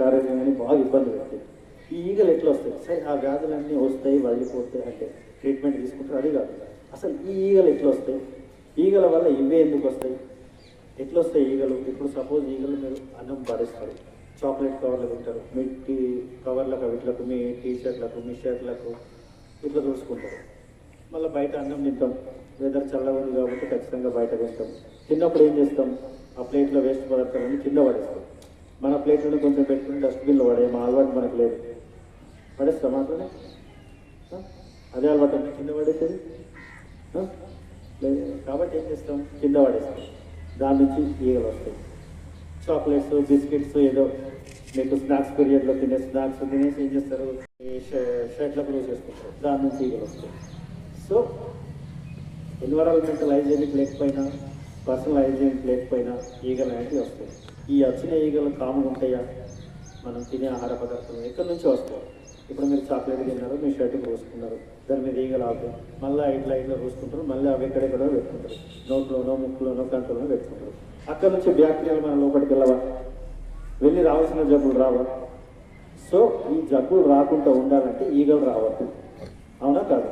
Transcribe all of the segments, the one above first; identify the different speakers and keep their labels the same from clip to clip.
Speaker 1: శారీరకంగా బాగా ఇబ్బంది పెడతాయి ఈ ఈగలు ఎట్లా వస్తాయి? సరే ఆ వ్యాధులన్నీ వస్తాయి వదిలిపోతాయి అంటే ట్రీట్మెంట్ తీసుకుంటారు అది కాదు. అసలు ఈ ఈగలు ఎట్లా వస్తాయి? ఈగల వల్ల ఇవే ఎందుకు వస్తాయి? ఎట్లా వస్తాయి ఈగలు? ఇప్పుడు సపోజ్ ఈగలు మీరు అన్నం పడేస్తారు చాక్లెట్ కవర్లు తింటారు. మీ టీ కవర్లకు వీటిలకు మీ టీ షర్ట్లకు మీ షర్ట్లకు ఇట్లా చూసుకుంటారు మళ్ళీ బయట అన్నం తింటాం. వెదర్ చల్లగా ఉంది కాబట్టి ఖచ్చితంగా బయట తింటాం. తిన్నప్పుడు ఏం చేస్తాం? ఆ ప్లేట్లో వేస్ట్ పదార్థాలన్నీ కింద పడేస్తాం. మన ప్లేట్లను కొంచెం పెట్టుకుని డస్ట్బిన్లో పడే మా అలవాటు మనకు లేదు. పడేస్తాం మాత్రమే? అదే అలవాటు అంటే కింద పడేసేది? లేదు. కాబట్టి ఏం చేస్తాం? కింద పడేస్తాం. దాని నుంచి ఈగలు వస్తాయి. చాక్లెట్స్ బిస్కెట్స్ ఏదో మీకు స్నాక్స్ పీరియడ్లో తినే స్నాక్స్ తినేసి ఏం చేస్తారు? షర్ట్లకు లూజ్ చేసుకుంటారు. దాని నుంచి ఈగలు వస్తాయి. సో ఎన్విరాన్మెంటల్ హైజీనిక్ లేకపోయినా పర్సనల్ హైజీనిక్ లేకపోయినా ఈగలు అనేవి వస్తాయి. ఈ అచ్చిన ఈగలు కాముగా ఉంటాయా? మనం తినే ఆహార పదార్థాలు ఎక్కడి నుంచి వస్తాయి? ఇప్పుడు మీరు చాక్లెట్ తిన్నారు మీ షర్టు పోసుకున్నారు దాని మీద ఈగలు ఆపు మళ్ళీ ఇట్లా ఇట్లా పోసుకుంటారు మళ్ళీ అవి ఎక్కడెక్కడో పెట్టుకుంటారు. నోట్లోనో ముక్కులోనో కంట్లోనో పెట్టుకుంటారు. అక్కడ నుంచి బ్యాక్టీరియాలు మన లోపలికి వెళ్ళవా? వెళ్ళి రావాల్సిన జబ్బులు రావా? సో ఈ జబ్బులు రాకుండా ఉండాలంటే ఈగలు రావద్దు. అవునా కాదు?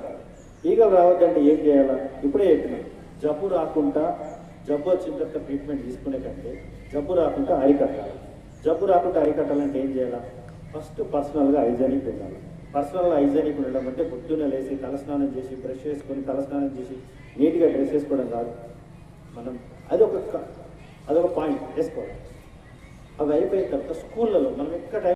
Speaker 1: ఈగలు రావద్దంటే ఏం చేయాలా? ఇప్పుడే చెప్పిన జబ్బు రాకుండా జబ్బు వచ్చిన తర్వాత ట్రీట్మెంట్ తీసుకునే కంటే జబ్బు రాకుండా అరికట్టాలి జబ్బు రాకుండా అరికట్టాలంటే ఏం చేయాలా? ఫస్ట్ పర్సనల్గా హైజానిక్ ఉండాలి పర్సనల్ హైజానిక్ ఉండడం అంటే పొద్దున్నే లేచి తలస్నానం చేసి బ్రష్ చేసుకొని తలస్నానం చేసి నీట్గా డ్రెస్ వేసుకోవడం కాదు. మనం అదొక అదొక పాయింట్ వేసుకోవాలి. అవి అయిపోయిన తర్వాత స్కూళ్ళలో మనం ఎక్కడ